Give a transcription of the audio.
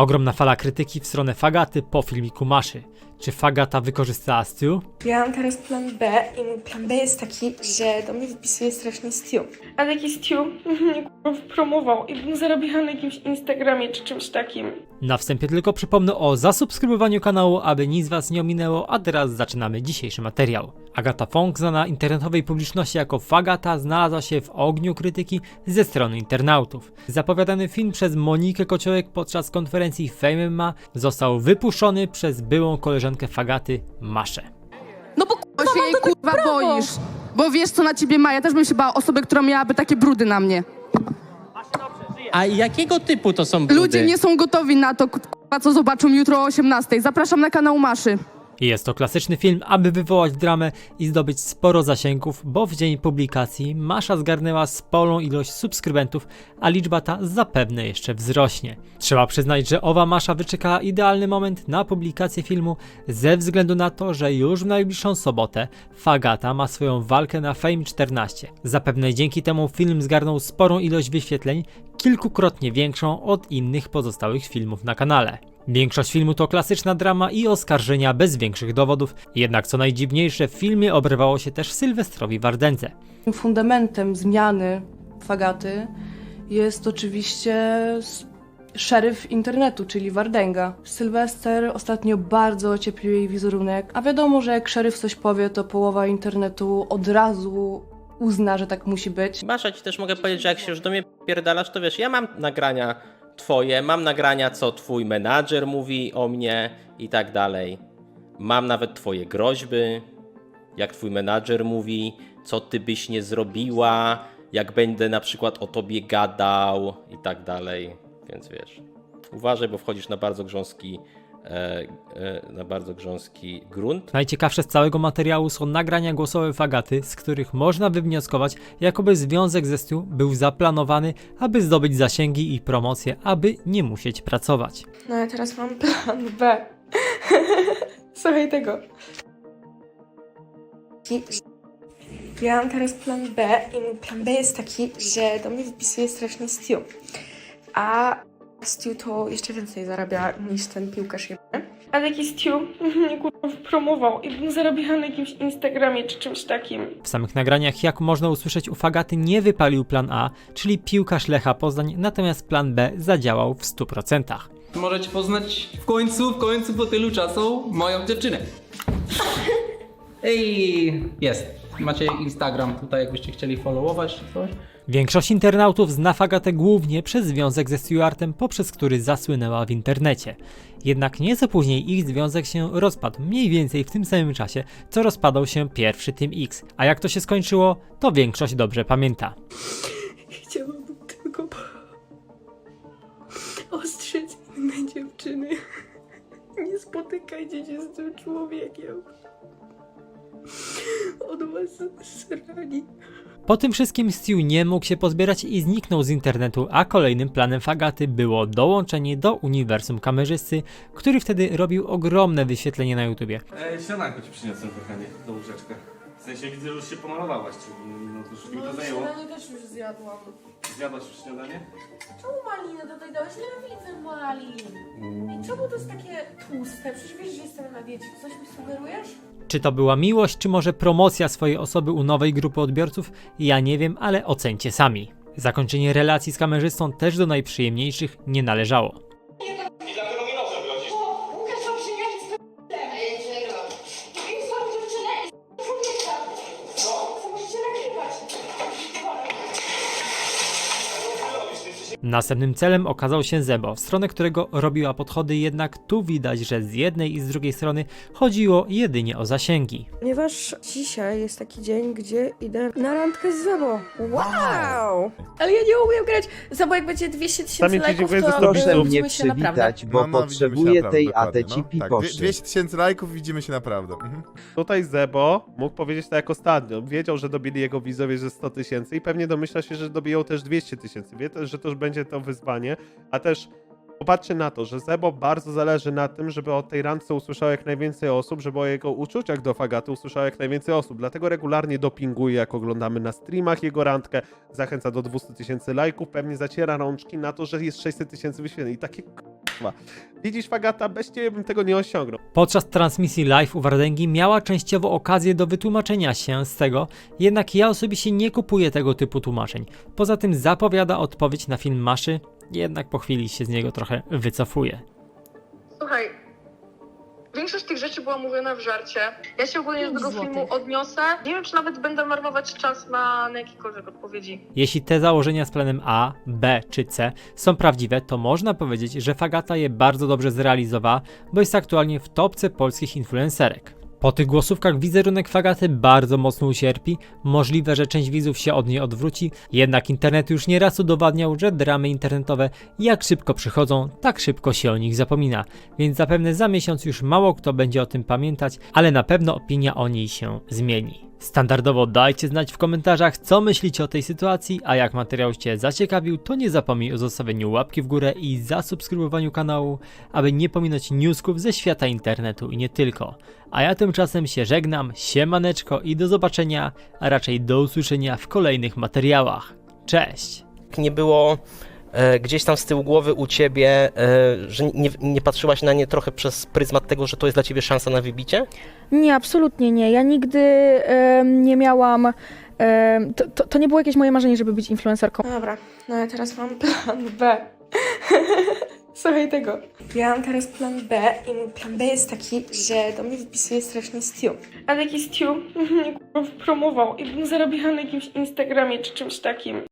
Ogromna fala krytyki w stronę Fagaty po filmiku Maszy. Czy Fagata wykorzystała Stu? Ja mam teraz plan B i mój plan B jest taki, że do mnie wypisuje strasznie Stu. A taki Stu mnie kurwa promował i bym zarobiła na jakimś Instagramie czy czymś takim. Na wstępie tylko przypomnę o zasubskrybowaniu kanału, aby nic was nie ominęło, a teraz zaczynamy dzisiejszy materiał. Agata Fong, znana internetowej publiczności jako Fagata, znalazła się w ogniu krytyki ze strony internautów. Zapowiadany film przez Monikę Kociołek podczas konferencji Fame MMA został wypuszczony przez byłą koleżankę Fagaty, Maszę. No bo Bo się jej kurwa boisz. Bo wiesz co na ciebie ma. Ja też bym się bała osoby, która miałaby takie brudy na mnie. A jakiego typu to są brudy? Ludzie nie są gotowi na to, kurwa, co zobaczą jutro o 18. Zapraszam na kanał Maszy. Jest to klasyczny film, aby wywołać dramę i zdobyć sporo zasięgów, bo w dzień publikacji Masza zgarnęła sporą ilość subskrybentów, a liczba ta zapewne jeszcze wzrośnie. Trzeba przyznać, że owa Masza wyczekała idealny moment na publikację filmu ze względu na to, że już w najbliższą sobotę Fagata ma swoją walkę na Fame 14. Zapewne dzięki temu film zgarnął sporą ilość wyświetleń, kilkukrotnie większą od innych pozostałych filmów na kanale. Większość filmu to klasyczna drama i oskarżenia bez większych dowodów, jednak co najdziwniejsze w filmie obrywało się też Sylwestrowi Wardędze. Fundamentem zmiany Fagaty jest oczywiście szeryf internetu, czyli Wardęga. Sylwester ostatnio bardzo ocieplił jej wizerunek, a wiadomo, że jak szeryf coś powie, to połowa internetu od razu uzna, że tak musi być. Masza, ci też mogę powiedzieć, że jak się już do mnie pierdalasz, to wiesz, ja mam nagrania twoje, mam nagrania, co twój menadżer mówi o mnie i tak dalej. Mam nawet twoje groźby, jak twój menadżer mówi, co ty byś nie zrobiła, jak będę na przykład o tobie gadał i tak dalej. Więc wiesz, uważaj, bo wchodzisz na bardzo grząski, na bardzo grząski grunt. Najciekawsze z całego materiału są nagrania głosowe Fagaty, z których można wywnioskować, jakoby związek ze Stu był zaplanowany, aby zdobyć zasięgi i promocję, aby nie musieć pracować. No a teraz mam plan B. Słuchaj tego. Ja mam teraz plan B i mój plan B jest taki, że do mnie wypisuje strasznie Stu. A Stu to jeszcze więcej zarabia niż ten piłkarz jebany. A taki Stu mnie kurwa promował i bym zarobiła na jakimś Instagramie czy czymś takim. W samych nagraniach, jak można usłyszeć, u Fagaty nie wypalił plan A, czyli piłkarz Lecha Poznań, natomiast plan B zadziałał w 100%. Możecie poznać w końcu, w końcu po tylu czasu moją dziewczynę. Ej, jest. Macie Instagram tutaj, jakbyście chcieli followować czy coś. Większość internautów zna Fagatę głównie przez związek ze Stewartem, poprzez który zasłynęła w internecie. Jednak nieco później ich związek się rozpadł, mniej więcej w tym samym czasie, co rozpadał się pierwszy Team X. A jak to się skończyło, to większość dobrze pamięta. Chciałabym tylko ostrzec inne dziewczyny. Nie spotykajcie się z tym człowiekiem. On was srani. Po tym wszystkim Stu nie mógł się pozbierać i zniknął z internetu, a kolejnym planem Fagaty było dołączenie do uniwersum kamerzysty, który wtedy robił ogromne wyświetlenie na YouTubie. Ej, śniadanko ci przyniosłem, kochanie, do łóżeczka. W sensie widzę, że już się pomalowałaś, czyli no to już mi to zajęło. też już zjadłam. Zjadłaś już śniadanie? Czemu malinę tutaj dałeś? Nienawidzę malin. To jest takie tłuste? Przecież wiesz, że jestem na diecie. Coś mi sugerujesz? Czy to była miłość, czy może promocja swojej osoby u nowej grupy odbiorców? Ja nie wiem, ale ocencie sami. Zakończenie relacji z kamerzystą też do najprzyjemniejszych nie należało. Następnym celem okazał się Zebo, w stronę którego robiła podchody, jednak tu widać, że z jednej i z drugiej strony chodziło jedynie o zasięgi. Ponieważ dzisiaj jest taki dzień, gdzie idę na randkę z Zebo. Wow! Ale ja nie umiem grać. Zebo, jak będzie 200 tysięcy lajków, to Proszę mnie widzimy się naprawdę. przywitać, bo No, no, widzimy się potrzebuję naprawdę, tej dokładnie, ateci no. Tak, dwie- piposzy. 200 tysięcy lajków, widzimy się naprawdę. Mhm. Tutaj Zebo mógł powiedzieć tak jak ostatnio. Wiedział, że dobili jego widzowie ze 100 tysięcy i pewnie domyśla się, że dobiją też 200 tysięcy. Wie też, że to już będzie to wyzwanie, a też popatrzcie na to, że Zebo bardzo zależy na tym, żeby o tej randce usłyszało jak najwięcej osób, żeby o jego uczuciach do Fagaty usłyszało jak najwięcej osób. Dlatego regularnie dopinguje, jak oglądamy na streamach jego randkę, zachęca do 200 tysięcy lajków, pewnie zaciera rączki na to, że jest 600 tysięcy wyświetleń. I takie Widzisz, Fagata, bez ciebie bym tego nie osiągnął. Podczas transmisji live u Wardęgi miała częściowo okazję do wytłumaczenia się z tego, jednak ja osobiście nie kupuję tego typu tłumaczeń. Poza tym zapowiada odpowiedź na film Maszy, jednak po chwili się z niego trochę wycofuje. Rzeczy była mówiona w żarcie. Ja się ogólnie do tego filmu odniosę. Nie wiem, czy nawet będę marnować czas na, na jakiekolwiek odpowiedzi. Jeśli te założenia z planem A, B czy C są prawdziwe, to można powiedzieć, że Fagata je bardzo dobrze zrealizowała, bo jest aktualnie w topce polskich influencerek. Po tych głosówkach wizerunek Fagaty bardzo mocno ucierpi, możliwe, że część widzów się od niej odwróci, jednak internet już nieraz udowadniał, że dramy internetowe jak szybko przychodzą, tak szybko się o nich zapomina, więc zapewne za miesiąc już mało kto będzie o tym pamiętać, ale na pewno opinia o niej się zmieni. Standardowo dajcie znać w komentarzach, co myślicie o tej sytuacji, a jak materiał Cię zaciekawił, to nie zapomnij o zostawieniu łapki w górę i zasubskrybowaniu kanału, aby nie pominąć newsków ze świata internetu i nie tylko. A ja tymczasem się żegnam, siemaneczko i do zobaczenia, a raczej do usłyszenia w kolejnych materiałach. Cześć! Nie było gdzieś tam z tyłu głowy u ciebie, e, że nie, nie patrzyłaś na nie trochę przez pryzmat tego, że to jest dla ciebie szansa na wybicie? Nie, absolutnie nie. Ja nigdy nie miałam. to, to, to nie było jakieś moje marzenie, żeby być influencerką. Dobra, no ja teraz mam plan B. Słuchaj tego. Ja mam teraz plan B i mój plan B jest taki, że do mnie wpisuje strasznie Stu. A taki Stu mnie promował i bym zarobiła na jakimś Instagramie czy czymś takim.